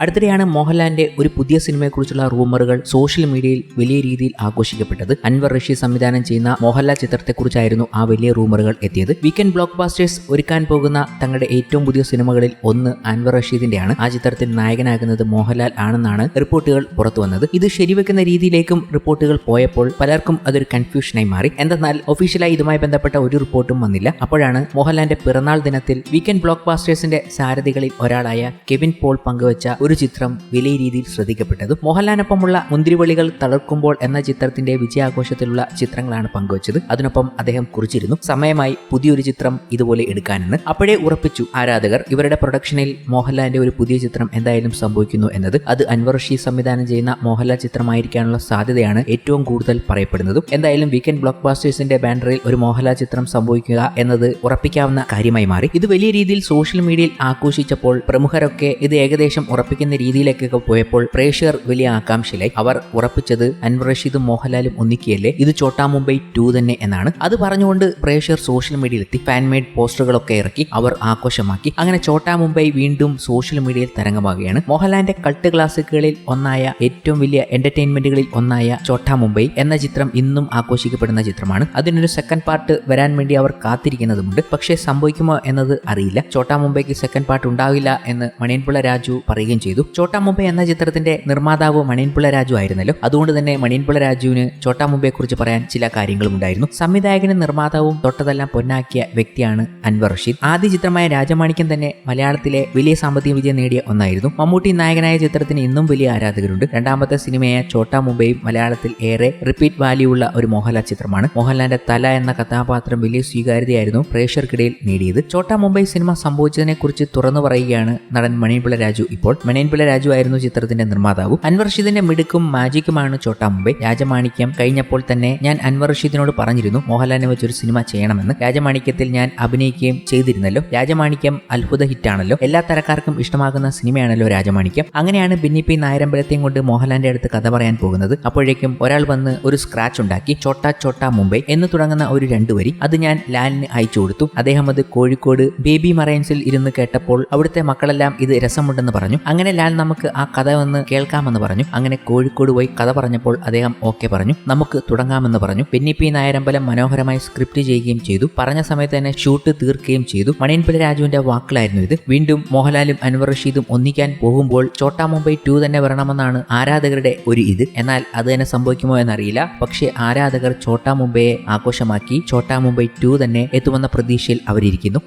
അടുത്തിടെയാണ് മോഹൻലാലിന്റെ ഒരു പുതിയ സിനിമയെക്കുറിച്ചുള്ള റൂമറുകൾ സോഷ്യൽ മീഡിയയിൽ വലിയ രീതിയിൽ ആഘോഷിക്കപ്പെട്ടത്. അൻവർ റഷീദ് സംവിധാനം ചെയ്യുന്ന മോഹൻലാൽ ചിത്രത്തെക്കുറിച്ചായിരുന്നു ആ വലിയ റൂമറുകൾ എത്തിയത്. വീക്കെൻഡ് ബ്ലോക്ക് ബാസ്റ്റേഴ്സ് ഒരുക്കാൻ പോകുന്ന തങ്ങളുടെ ഏറ്റവും പുതിയ സിനിമകളിൽ ഒന്ന് അൻവർ റഷീദിന്റെയാണ്. ആ ചിത്രത്തിൽ നായകനാകുന്നത് മോഹൻലാൽ ആണെന്നാണ് റിപ്പോർട്ടുകൾ പുറത്തു വന്നത്. ഇത് ശരിവെക്കുന്ന രീതിയിലേക്കും റിപ്പോർട്ടുകൾ പോയപ്പോൾ പലർക്കും അതൊരു കൺഫ്യൂഷനായി മാറി. എന്തെന്നാൽ ഒഫീഷ്യലായി ഇതുമായി ബന്ധപ്പെട്ട ഒരു റിപ്പോർട്ടും വന്നില്ല. അപ്പോഴാണ് മോഹൻലാലിന്റെ പിറന്നാൾ ദിനത്തിൽ വീക്കെൻഡ് ബ്ലോക്ക് ബാസ്റ്റേഴ്സിന്റെ സാരഥികളിൽ ഒരാളായ കെവിൻ പോൾ പങ്കുവച്ച ഒരു ചിത്രം വലിയ രീതിയിൽ ശ്രദ്ധിക്കപ്പെട്ടത് മോഹൻലാലിനൊപ്പമുള്ള മുന്തിരിവളികൾ തളർക്കുമ്പോൾ എന്ന ചിത്രത്തിന്റെ വിജയാഘോഷത്തിലുള്ള ചിത്രങ്ങളാണ് പങ്കുവച്ചത്. അതിനൊപ്പം അദ്ദേഹം കുറിച്ചിരുന്നു സമയമായി പുതിയൊരു ചിത്രം ഇതുപോലെ എടുക്കാനെന്ന്. അപ്പോഴേ ഉറപ്പിച്ചു ആരാധകർ ഇവരുടെ പ്രൊഡക്ഷനിൽ മോഹൻലാലിന്റെ ഒരു പുതിയ ചിത്രം എന്തായാലും സംഭവിക്കുന്നു എന്നത് അത് അൻവർ ഷീ സംവിധാനം ചെയ്യുന്ന മോഹൻലാൽ ചിത്രമായിരിക്കാനുള്ള സാധ്യതയാണ് ഏറ്റവും കൂടുതൽ പറയപ്പെടുന്നതും. എന്തായാലും വീക്കെൻഡ് ബ്ലോക്ക് ബാസ്റ്റേഴ്സിന്റെ ബാനറിൽ ഒരു മോഹൻലാൽ ചിത്രം സംഭവിക്കുക എന്നത് ഉറപ്പിക്കാവുന്ന കാര്യമായി മാറി. ഇത് വലിയ രീതിയിൽ സോഷ്യൽ മീഡിയയിൽ ആഘോഷിച്ചപ്പോൾ പ്രമുഖരൊക്കെ ഇത് ഏകദേശം ഉറപ്പിക്കുന്ന രീതിയിലേക്കൊക്കെ പോയപ്പോൾ പ്രേക്ഷകർ വലിയ ആകാംക്ഷയിലായി. അവർ ഉറപ്പിച്ചത് അൻവർ റഷീദും മോഹൻലാലും ഒന്നിക്കുകയല്ലേ? ഇത് ചോട്ടാ മുംബൈ ടു തന്നെ എന്നാണ്. അത് പറഞ്ഞുകൊണ്ട് പ്രേക്ഷകർ സോഷ്യൽ മീഡിയയിൽ എത്തി ഫാൻ മെയ്ഡ് പോസ്റ്ററുകളൊക്കെ ഇറക്കി അവർ ആഘോഷമാക്കി. അങ്ങനെ ചോട്ടാ മുംബൈ വീണ്ടും സോഷ്യൽ മീഡിയയിൽ തരംഗമാകുകയാണ്. മോഹൻലാലിന്റെ കൾട്ട് ക്ലാസിക്കുകളിൽ ഒന്നായ ഏറ്റവും വലിയ എന്റർടൈൻമെന്റുകളിൽ ഒന്നായ ചോട്ടാ മുംബൈ എന്ന ചിത്രം ഇന്നും ആഘോഷിക്കപ്പെടുന്ന ചിത്രമാണ്. അതിനൊരു സെക്കൻഡ് പാർട്ട് വരാൻ വേണ്ടി അവർ കാത്തിരിക്കുന്നതുമുണ്ട്. പക്ഷേ സംഭവിക്കുമോ എന്നത് അറിയില്ല. ചോട്ടാ മുംബൈക്ക് സെക്കൻഡ് പാർട്ട് ഉണ്ടാവില്ല എന്ന് മണിയൻപിള്ള രാജു പറയുകയും ചെയ്തു. ചോട്ടാ മുംബൈ എന്ന ചിത്രത്തിന്റെ നിർമ്മാതാവ് മണിയൻപിള്ള രാജു ആയിരുന്നല്ലോ. അതുകൊണ്ട് തന്നെ മണിയൻപിള്ള രാജുവിന് ചോട്ടാ മുംബൈയെ കുറിച്ച് പറയാൻ ചില കാര്യങ്ങളും ഉണ്ടായിരുന്നു സംവിധായകനും നിർമ്മാതാവും തൊട്ടതെല്ലാം പൊന്നാക്കിയ വ്യക്തിയാണ് അൻവർ റഷീദ്. ആദ്യ ചിത്രമായ രാജമാണിക്യം തന്നെ മലയാളത്തിലെ വലിയ സാമ്പത്തിക വിജയം നേടിയ ഒന്നായിരുന്നു. മമ്മൂട്ടി നായകനായ ചിത്രത്തിന് ഇന്നും വലിയ ആരാധകരുണ്ട്. രണ്ടാമത്തെ സിനിമയായ ചോട്ടാ മുംബൈയും മലയാളത്തിൽ ഏറെ റിപ്പീറ്റ് വാല്യൂ ഉള്ള ഒരു മോഹൻലാൽ ചിത്രമാണ്. മോഹൻലാലിന്റെ തല എന്ന കഥാപാത്രം വലിയ സ്വീകാര്യതയായിരുന്നു പ്രേക്ഷകർക്കിടയിൽ നേടിയത്. ചോട്ടാ മുംബൈ സിനിമ സംഭവിച്ചതിനെ കുറിച്ച് തുറന്നു പറയുകയാണ് നടൻ മണിയൻപിള്ള രാജു ഇപ്പോൾ. മണിയൻപിള്ള രാജു ആയിരുന്നു ചിത്രത്തിന്റെ നിർമ്മാതാവ്. അൻവർ റഷീദിന്റെ മിടുക്കും മാജിക്കുമാണ് ചോട്ടാ മുംബൈ. രാജമാണിക്യം കഴിഞ്ഞപ്പോൾ തന്നെ ഞാൻ അൻവർ റഷീദിനോട് പറഞ്ഞിരുന്നു മോഹൻലാലിനെ വെച്ചൊരു സിനിമ ചെയ്യണമെന്ന്. രാജമാണിക്യത്തിൽ ഞാൻ അഭിനയിക്കുകയും ചെയ്തിരുന്നല്ലോ. രാജമാണിക്യം അത്ഭുത ഹിറ്റാണല്ലോ. എല്ലാ തരക്കാർക്കും ഇഷ്ടമാകുന്ന സിനിമയാണല്ലോ രാജമാണിക്യം. അങ്ങനെയാണ് ബിന്നി പി നായരമ്പലത്തെയും കൊണ്ട് മോഹൻലാലിന്റെ അടുത്ത് കഥ പറയാൻ പോകുന്നത്. അപ്പോഴേക്കും ഒരാൾ വന്ന് ഒരു സ്ക്രാച്ച് ഉണ്ടാക്കി ചോട്ടാ ചോട്ടാ മുംബൈ എന്ന് തുടങ്ങുന്ന ഒരു രണ്ടു വരി അത് ഞാൻ ലാലിന് അയച്ചു കൊടുത്തു. അദ്ദേഹം അത് കോഴിക്കോട് ബേബി മറൈൻസിൽ ഇരുന്ന് കേട്ടപ്പോൾ അവിടുത്തെ മക്കളെല്ലാം ഇത് രസമുണ്ടെന്ന് പറഞ്ഞു. അങ്ങനെ ലാൽ നമുക്ക് ആ കഥ ഒന്ന് കേൾക്കാമെന്ന് പറഞ്ഞു. അങ്ങനെ കോഴിക്കോട് പോയി കഥ പറഞ്ഞപ്പോൾ അദ്ദേഹം ഓക്കെ പറഞ്ഞു. നമുക്ക് തുടങ്ങാമെന്ന് പറഞ്ഞു. പെന്നി പി നായരമ്പലം മനോഹരമായി സ്ക്രിപ്റ്റ് ചെയ്യുകയും ചെയ്തു. പറഞ്ഞ സമയത്ത് തന്നെ ഷൂട്ട് തീർക്കുകയും ചെയ്തു. മണിയൻപിള്ള രാജുവിന്റെ വാക്കിലായിരുന്നു ഇത്. വീണ്ടും മോഹൻലാലും അൻവർ റഷീദും ഒന്നിക്കാൻ പോകുമ്പോൾ ചോട്ടാ മുംബൈ ടു തന്നെ വരണമെന്നാണ് ആരാധകരുടെ ഒരു ഇത്. എന്നാൽ അത് തന്നെ സംഭവിക്കുമോ എന്നറിയില്ല. പക്ഷേ ആരാധകർ ചോട്ടാ മുംബൈയെ ആഘോഷമാക്കി ചോട്ടാ മുംബൈ ടു തന്നെ എത്തുമെന്ന പ്രതീക്ഷയിൽ അവരിയ്ക്കുന്നു